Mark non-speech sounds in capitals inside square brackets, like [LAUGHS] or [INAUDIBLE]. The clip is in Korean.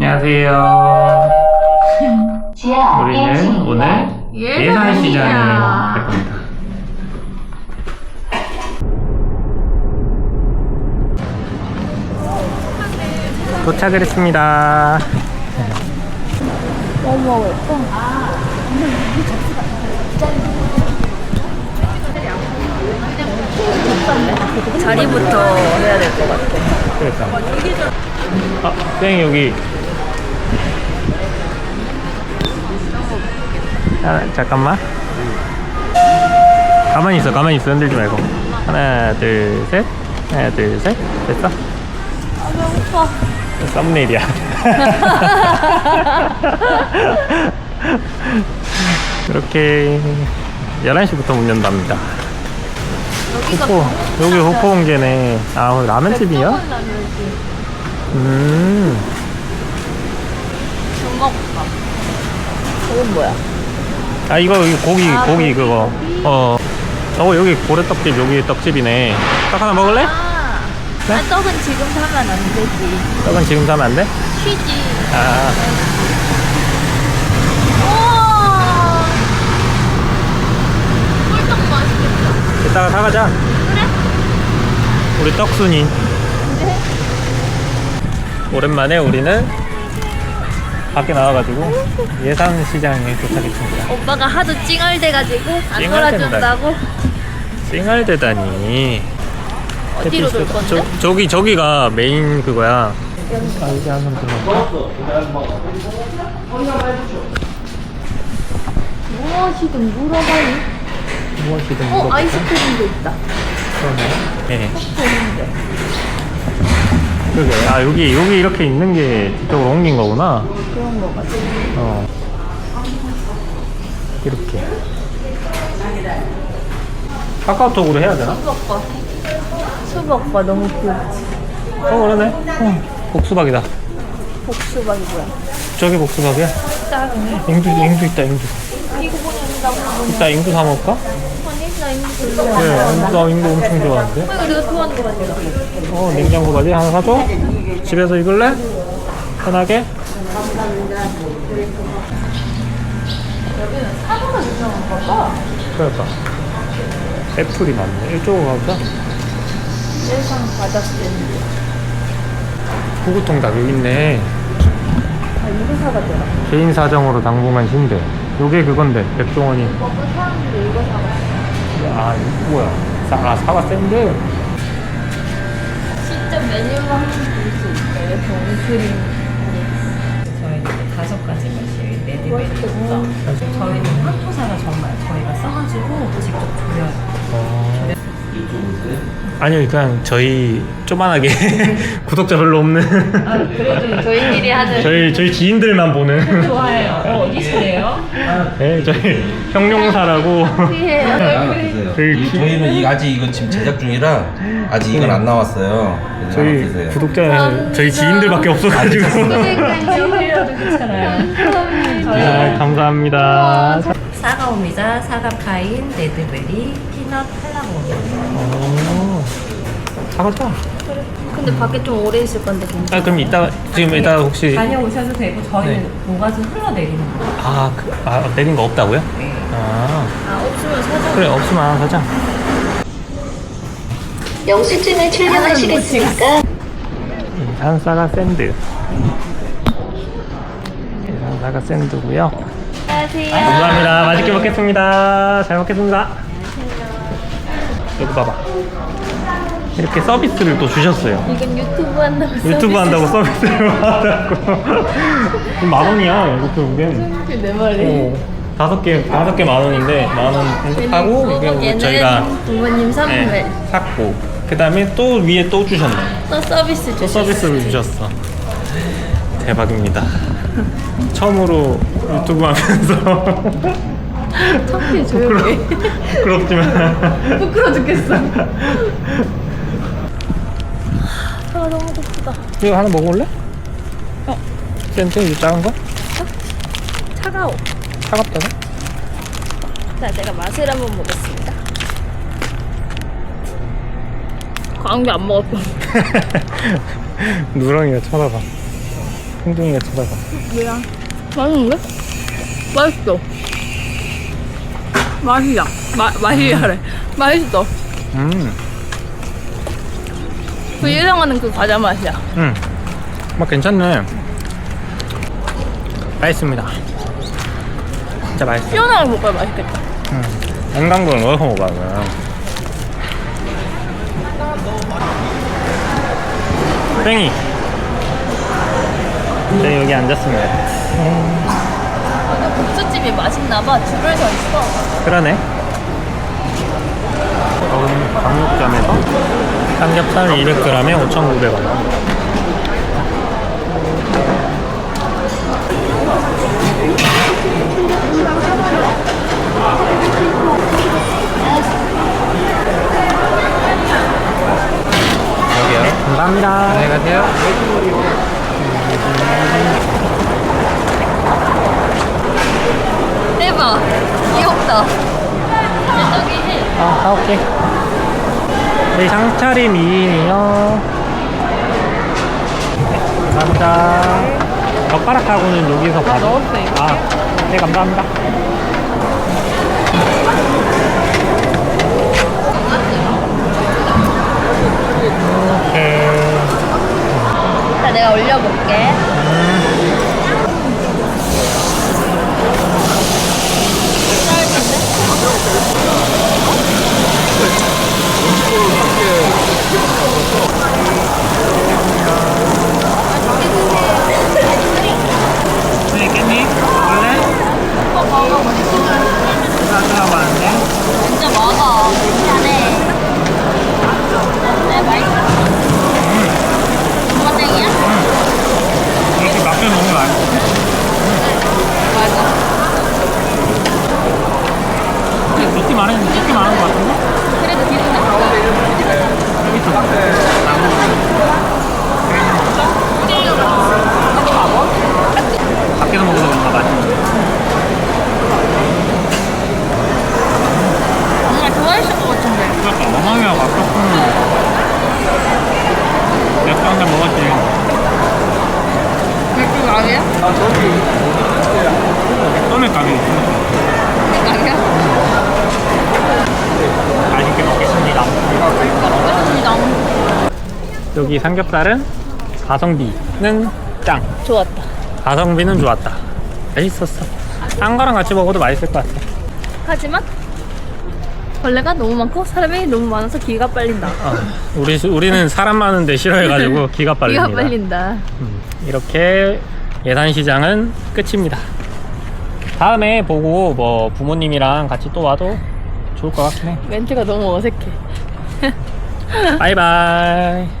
안녕하세요. 우리는 1층입니다. 오늘 예산 시장에 갈 겁니다. 도착을 했습니다. 자리부터 해야 될 것 같아. 그러니까. 아, 땡 여기. 아, 잠깐만. 가만히 있어, 가만히 있어, 흔들지 말고. 하나, 둘, 셋. 하나, 둘, 셋. 됐어? 아, 배고파. 썸네일이야. 이렇게 11시부터 문 연답니다. 호포, 여기 호포온게네. 아, 오늘 라면집이야? 음, 저건 뭐야? 아, 이거, 이거 고기, 고기, 그거. 어. 어, 여기 고래떡집, 여기 떡집이네. 떡 하나 먹을래? 아, 네? 아, 떡은 지금 사면 안 되지. 떡은 지금 사면 안 돼? 쉬지. 아, 우와. 꿀떡 맛있겠다. 이따가 사가자. 그래? 우리 떡순이. 그래? 오랜만에 우리는 밖에 나와가지고 예산 시장에 도착했습니다. 오빠가 하도 찡얼대가지고 안. 놀아준다고. 찡얼대다니. 어디로 돌 건데? 저, 저기, 저기가 메인 그거야. 아, 여기 한번 들어볼까? 무엇이든 물어봐요. 무엇이든 어, 물어볼까? 아이스크림도 있다. 그러네. 네. 그게 아 여기 여기 이렇게 있는 게 이쪽으로 옮긴 거구나. 그런 거 같아. 어. 이렇게. 카카오톡으로 해야 되나? 수박과. 수박과 너무 귀엽지. 어 그러네. 어, 복수박이다. 복수박이 뭐야? 저기 복수박이야. 짜증. 앵두 앵두 있다 앵두. 이거 보낸다고. 이따 앵두 사 먹을까? 나 이거. 네, 나 앵두 엄청 좋아하는데. 어, 이거 내가 좋아하는 거 같아. 어 냉장고 바지 하나 사줘. 집에서 입을래? 편하게. 사과가 유명한가 봐. 그럴까. 애플이 많네. 이쪽으로 가보자. 세상 바닥스인데. 구구통 다 여기 있네. 아, 이거 사가더라. 개인 사정으로 당분간 쉰대. 요게 그건데 백종원이. 먹고 사는데 이거 사가. 아 이거 뭐야? 사, 아 사과 샌드. 진짜 메뉴만 볼수 있어요. 정크림. 저희는 다섯 가지 맛이 레드벨리부터 저희는 황토사가 정말 저희가 써가지고 직접 조려요. 어... 아니요, 그냥 저희 쪼만하게 [LAUGHS] 구독자 별로 없는 아 그래도 저희끼리 하는. [LAUGHS] 저희 저희 지인들만 보는 [LAUGHS] 좋아해요. 어, 어디시래요? 네 저희 형용사라고 드세요. 저희 이- 기- 저희는 이, 아직 이건 지금 제작 중이라 아직 이건 안 나왔어요. 그래서 저희 드세요. 구독자 저희 지인들밖에 없어가지고. 괜찮아요. 아, 감사합니다. 사과 오미자, 사과 파인, 레드베리, 피넛, 팔라모. 어, 사가자. 근데 밖에 좀 오래 있을 건데 괜찮아. 아 그럼 이따 지금 이따 혹시 다녀오셔도 되고 저희는 네. 모가지 흘러내리는 거예요. 아, 그, 아 내린 거 없다고요? 네. 아 아, 없으면 사자. 그래 없으면 사자. 영수증을 출력하시겠습니까? 산사가 샌드. 산사가 샌드고요. 안녕하세요. 감사합니다. 맛있게 먹겠습니다. 잘 먹겠습니다. 여기 봐봐. 이렇게 서비스를 또 주셨어요. 이건 유튜브 한다고 유튜브 한다고 서비스를 받았고. 만 원이야, 이렇게 오면. 내 말이. 어, 다섯 개, 다섯 개 만 원인데, 만 원 하고, 이게 저희가 부모님 선물. 네, 샀고. 그 다음에 또 위에 또 주셨네. 또 서비스 또 주셨어요. 서비스를 주셨어. 대박입니다. 처음으로 유튜브 하면서 창피해 조용히. 부끄럽지만 부끄러워 죽겠어. 아 너무 고프다. 이거 하나 먹어볼래? 어. 센트 이 작은 거? 차가워. 차갑다고? 자 제가 맛을 한번 보겠습니다. 광주 안 먹었던. [LAUGHS] 누렁이가 쳐다봐. 뚱뚱이가 쳐다봐. 뭐야? 맛있는데? 맛있어. 맛이야. 마, 맛이야래. 맛있어. 음, 그 예상하는 그 과자 맛이야. 음. 막 괜찮네. 맛있습니다. 진짜 맛있어. 시원하게 먹어야 맛있겠다. 음. 건강도 넣어서 먹어요. 땡이. 저희 여기 앉았습니다. 근데 국수집이 맛있나봐. 줄을 서 있어. 그러네. 여기는 강육점에서 삼겹살 200g에 5,900원. 여기요. 감사합니다. 안녕히 가세요. 대박. 귀엽다. 아, 사올게. 저희 상차림 2인이요. 네, 감사합니다. 젓가락하고는 여기서. 넣었어요. 아, 네, 감사합니다. 이 자, 내가 올려볼게. 네, 깻잎? 원래? 사과가 많은데? 진짜 먹어. 괜찮네. 네, 맛있어. 엄마땡이야? 이렇게 막혀 먹는 거 아니야? 맞아. 이렇게 많은, 이렇게 많은 거 같은데? 그래도 기분이 좋아. 여기 좀. 밖에서 먹어서 그런가 봐. 정말 좋아했을 것 같은데. 그러니까 어망이가 막혔으면 맥주 한잔 먹었지. 맥주 가게야? 소맥 가게 가게야? 맛있게 먹겠습니다. 먹겠습니다. 여기 삼겹살은 가성비는 짱. 좋았다. 가성비는 좋았다. 맛있었어. 딴 거랑 같이 먹어도 맛있을 것 같아. 하지만 벌레가 너무 많고 사람이 너무 많아서 기가 빨린다. 어, 우리 우리는 사람 많은데 싫어해가지고 [LAUGHS] 기가 빨립니다. 기가 빨린다. 음, 이렇게 예산 시장은 끝입니다. 다음에 보고 뭐 부모님이랑 같이 또 와도 좋을 것 같긴 해. 멘트가 너무 어색해. [LAUGHS] 바이바이.